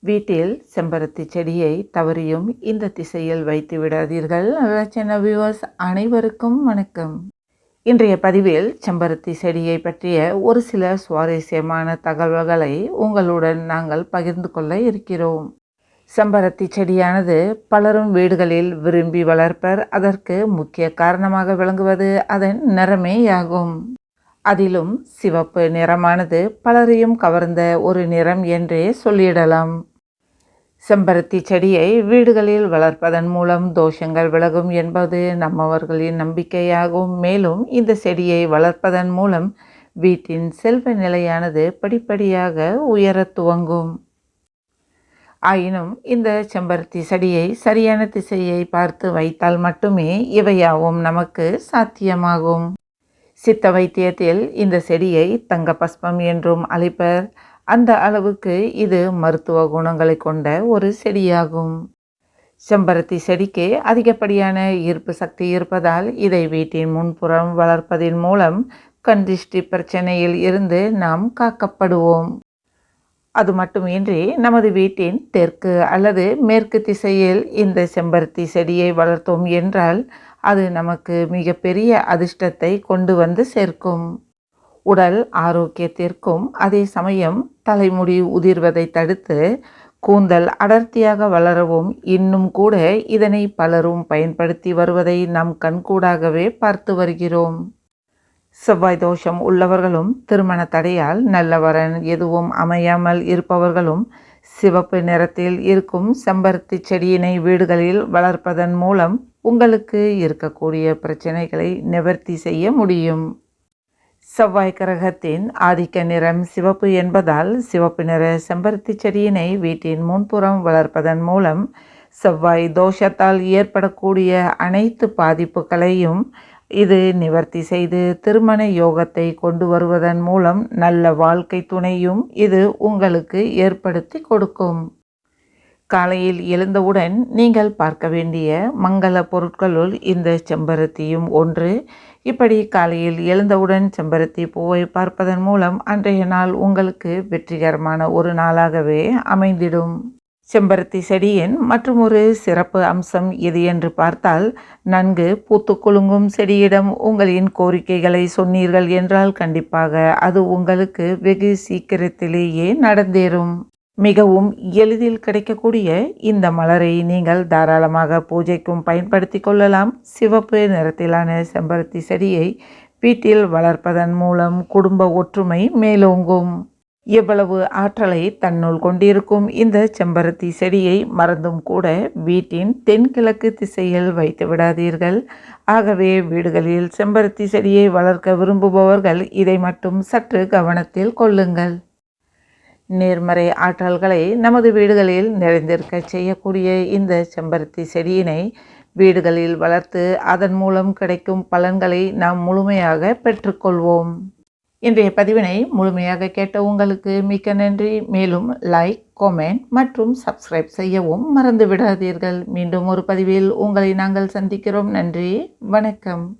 வீட்டில் செம்பருத்தி செடியை தவறியும் இந்த திசையில் வைத்து விடாதீர்கள். ரச்சன வியூவர்ஸ் அனைவருக்கும் வணக்கம். இன்றைய பதிவில் செம்பருத்தி செடியை பற்றிய ஒரு சில சுவாரஸ்யமான தகவல்களை உங்களுடன் நாங்கள் பகிர்ந்து கொள்ள இருக்கிறோம். செம்பருத்தி செடியானது பலரும் வீடுகளில் விரும்பி வளர்ப்பர். அதற்கு முக்கிய காரணமாக விளங்குவது அதன் நிறமேயாகும். அதிலும் சிவப்பு நிறமானது பலரையும் கவர்ந்த ஒரு நிறம் என்றே சொல்லிடலாம். செம்பருத்தி செடியை வீடுகளில் வளர்ப்பதன் மூலம் தோஷங்கள் விலகும் என்பது நம்மவர்களின் நம்பிக்கையாகும். மேலும் இந்த செடியை வளர்ப்பதன் மூலம் வீட்டின் செல்வ நிலையானது படிப்படியாக உயரத் துவங்கும். ஆயினும் இந்த செம்பருத்தி செடியை சரியான திசையை பார்த்து வைத்தால் மட்டுமே இவையாவும் நமக்கு சாத்தியமாகும். சித்த வைத்தியத்தில் இந்த செடியை தங்க பஸ்பம் என்றும் அழைப்பர். அந்த அளவுக்கு இது மருத்துவ குணங்களை கொண்ட ஒரு செடியாகும். செம்பருத்தி செடிக்கு அதிகப்படியான ஈர்ப்பு சக்தி இருப்பதால் இதை வீட்டின் முன்புறம் வளர்ப்பதன் மூலம் கண்டிஷ்டி பிரச்சனையில் இருந்து நாம் காக்கப்படுவோம். அது மட்டுமின்றி நமது வீட்டின் தெற்கு அல்லது மேற்கு திசையில் இந்த செம்பருத்தி செடியை வளர்த்தோம் என்றால் அது நமக்கு மிகப்பெரிய அதிர்ஷ்டத்தை கொண்டு வந்து சேர்க்கும். உடல் ஆரோக்கியத்திற்கும் அதே சமயம் தலைமுடி உதிர்வதை தடுத்து கூந்தல் அடர்த்தியாக வளரவும் இன்னும் கூட இதனை பலரும் பயன்படுத்தி வருவதை நம் கண்கூடாகவே பார்த்து வருகிறோம். செவ்வாய் தோஷம் உள்ளவர்களும் திருமண தடையால் நல்லவரன் எதுவும் அமையாமல் இருப்பவர்களும் சிவப்பு நிறத்தில் இருக்கும் செம்பருத்தி செடியினை வீடுகளில் வளர்ப்பதன் மூலம் உங்களுக்கு இருக்கக்கூடிய பிரச்சனைகளை நிவர்த்தி செய்ய முடியும். செவ்வாய் கிரகத்தின் ஆதிக்க நிறம் சிவப்பு என்பதால் சிவப்பு நிற செம்பருத்தி செடியினை வீட்டின் முன்புறம் வளர்ப்பதன் மூலம் செவ்வாய் தோஷத்தால் ஏற்படக்கூடிய அனைத்து பாதிப்புகளையும் இது நிவர்த்தி செய்து திருமண யோகத்தை கொண்டு வருவதன் மூலம் நல்ல வாழ்க்கை துணையும் இது உங்களுக்கு ஏற்படுத்தி கொடுக்கும். காலையில் எழுந்தவுடன் நீங்கள் பார்க்க வேண்டிய மங்கள பொருட்களுள் இந்த செம்பருத்தியும் ஒன்று. இப்படி காலையில் எழுந்தவுடன் செம்பருத்தி பூவை பார்ப்பதன் மூலம் அன்றைய நாள் உங்களுக்கு வெற்றிகரமான ஒரு நாளாகவே அமைந்திடும். செம்பருத்தி செடியின் மற்றும் ஒரு சிறப்பு அம்சம் எது என்று பார்த்தால் நன்கு பூத்து குலுங்கும் செடியிடம் உங்களின் கோரிக்கைகளை சொன்னீர்கள் என்றால் கண்டிப்பாக அது உங்களுக்கு வெகு சீக்கிரத்திலேயே நடந்தேறும். மிகவும் எளிதில் கிடைக்கக்கூடிய இந்த மலரை நீங்கள் தாராளமாக பூஜைக்கும் பயன்படுத்தி கொள்ளலாம். சிவப்பு நிறத்திலான செம்பருத்தி செடியை வீட்டில் வளர்ப்பதன் மூலம் குடும்ப ஒற்றுமை மேலோங்கும். எவ்வளவு ஆற்றலை தன்னுள் கொண்டிருக்கும் இந்த செம்பருத்தி செடியை மறந்தும் கூட வீட்டின் தென்கிழக்கு திசையில் வைத்து விடாதீர்கள். ஆகவே வீடுகளில் செம்பருத்தி செடியை வளர்க்க விரும்புபவர்கள் இதை மட்டும் சற்று கவனத்தில் கொள்ளுங்கள். நேர்மறை ஆற்றல்களை நமது வீடுகளில் நிறைந்திருக்க செய்யக்கூடிய இந்த செம்பருத்தி செடியினை வீடுகளில் வளர்த்து அதன் மூலம் கிடைக்கும் பலன்களை நாம் முழுமையாக பெற்றுக்கொள்வோம். இன்றைய பதிவினை முழுமையாக கேட்ட உங்களுக்கு மிக்க நன்றி. மேலும் லைக் கொமெண்ட் மற்றும் சப்ஸ்கிரைப் செய்யவும் மறந்து விடாதீர்கள் மீண்டும் ஒரு பதிவில் உங்களை நாங்கள் சந்திக்கிறோம். நன்றி. வணக்கம்.